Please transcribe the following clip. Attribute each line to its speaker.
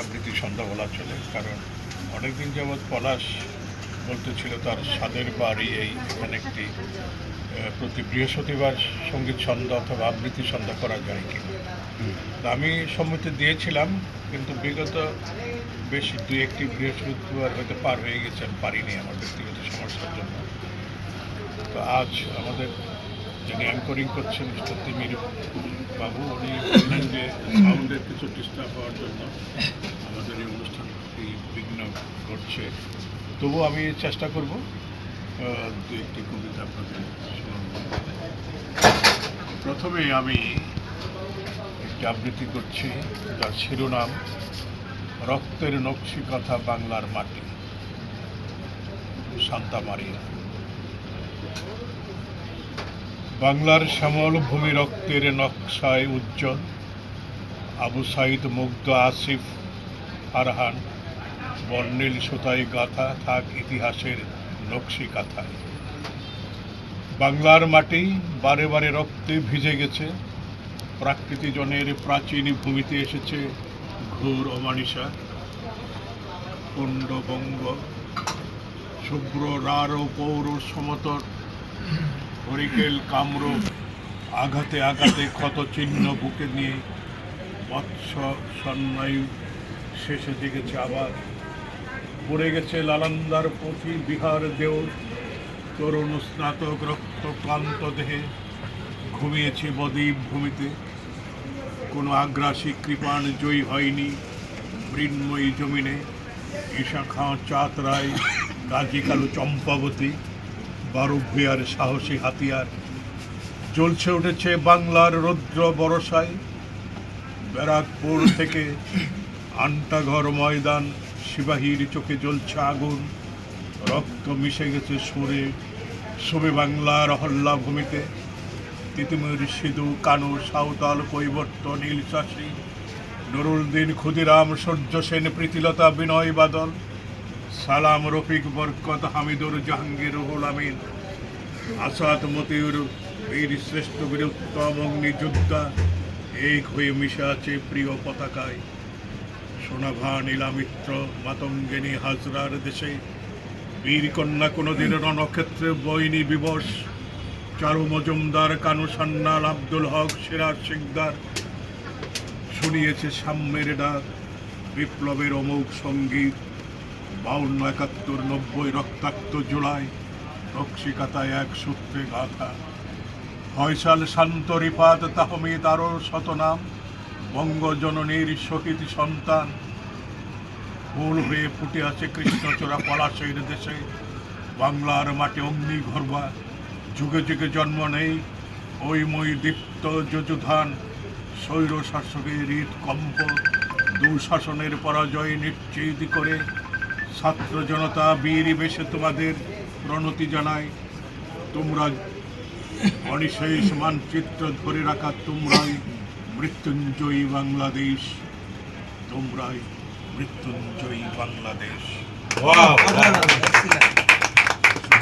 Speaker 1: আবৃত্তি সন্ধ্যা বলা চলে কারণ অনেকদিন যাবৎ পলাশ বলতে ছিল তার স্বাদের বাড়ি এই এখানে একটি প্রতি বৃহস্পতিবার সংগীত সন্ধ্যা অথবা আবৃত্তি সন্ধ্যা করা যায় কি তা আমি সম্মতি দিয়েছিলাম কিন্তু বিগত বেশ দুই একটি বৃহস্পতিবার হয়তো পার হয়ে গেছে আমি পারিনি আমার ব্যক্তিগত সমস্যার জন্য। তো আজ আমাদের যিনি অ্যাঙ্করিং করছেন মিস্টার তিমির বাবু, উনি বললেন যে সাউন্ডের কিছু ডিস্টার্ব হওয়ার জন্য আমাদের এই অনুষ্ঠানটি বিঘ্ন ঘটছে। তবু আমি চেষ্টা করব দু একটি কবিতা আপনাদের প্রথমে আমি একটি আবৃত্তি করছি, যার শিরোনাম, রক্তের নকশি কথা বাংলার মাটি, শান্তা মারিয়া। বাংলার শ্যামল ভূমি রক্তের নকশায় উজ্জ্বল। আবু সাইদ মুগ্ধ আসিফ ফারহান, বর্ণিল সুতাই গাথা থাক ইতিহাসের নকশি কাথায় বাংলার মাটি বারে বারে রক্তে ভিজে গেছে। প্রাকৃতি জনের প্রাচীন ভূমিতে এসেছে ঘোর অমানিসা পণ্ডবঙ্গ শুভ্র রার ও পৌর সমতর হরিকেল, কামরূপ, আঘাতে আঘাতে ক্ষত চিহ্ন বুকে নিয়ে মৎস্য সন্ন্যায়ু শেষে জেগেছে আবার। পড়ে গেছে লালান্দার পথি, বিহার দেউল, তরুণ স্নাতক রক্ত ক্লান্ত দেহে। ঘুমিয়েছে বদ্বীপ ভূমিতে। কোনো আগ্রাসী কৃপাণ জয়ী হয়নি মৃন্ময়ী জমিনে। ঈশা খাঁ চাঁদ রায় গাজী কালু চম্পাবতী। বারো ভূয়ার সাহসী হাতিয়ার। জ্বলছে উঠেছে বাংলার রৌদ্র বরসায়। ব্যারাকপুর থেকে আন্টাঘর ময়দান, সিপাহীর চোখে জ্বলছে আগুন। রক্ত মিশে গেছে সুরে শোবে বাংলার হল্লা ভূমিতে। তিতুমির সিধু কানু সাঁওতাল কৈবর্ত নীল চাষী নুরুল দিন ক্ষুদিরাম সূর্য সেন প্রীতিলতা বিনয় বাদল। সালাম রফিক বরকত হামিদুর জাহাঙ্গীর রুহুল আমিন। আসাদ মতিউর, বীর শ্রেষ্ঠ বীরোত্তম অগ্নিযোদ্ধা এক হয়ে মিশে আছে প্রিয় পতাকায়। সোনাভা নীলামিত্র মাতঙ্গিনী হাজরার দেশে। বীর কন্যা কোনোদিন রণক্ষেত্রে বইনি বিবশ। চারু মজুমদার, কানু সান্নাল, আব্দুল হক, সিরাজ সিকদার শুনিয়েছে সাম্যের ডাক, বিপ্লবের অমোঘ সংগীত। বাউন্ন একাত্তর নব্বই রক্তাক্ত জুলাই। নকশিকাতায় এক সূত্রে গাথা। ফয়সাল শান্ত রিফাত তাহমিদ আরও শতনাম। বঙ্গজননীর শহীদ সন্তান। ফুল হয়ে ফুটে আছে কৃষ্ণচূড়া পলাশের দেশে। বাংলার মাটি অগ্নি ঘরবা যুগে যুগে জন্ম নেই ওই মই দীপ্ত যজুধান। স্বৈর শাসকের হৃদ কম্প। দুঃশাসনের পরাজয় নিশ্চিত করে ছাত্র জনতা বীর বেশে তোমাদের প্রণতি জানায়। তোমরা অনিশেষ মানচিত্র ধরে রাখা তোমরাই মৃত্যুঞ্জয়ী বাংলাদেশ। তোমরাই মৃত্যুঞ্জয়ী বাংলাদেশ।
Speaker 2: Wow.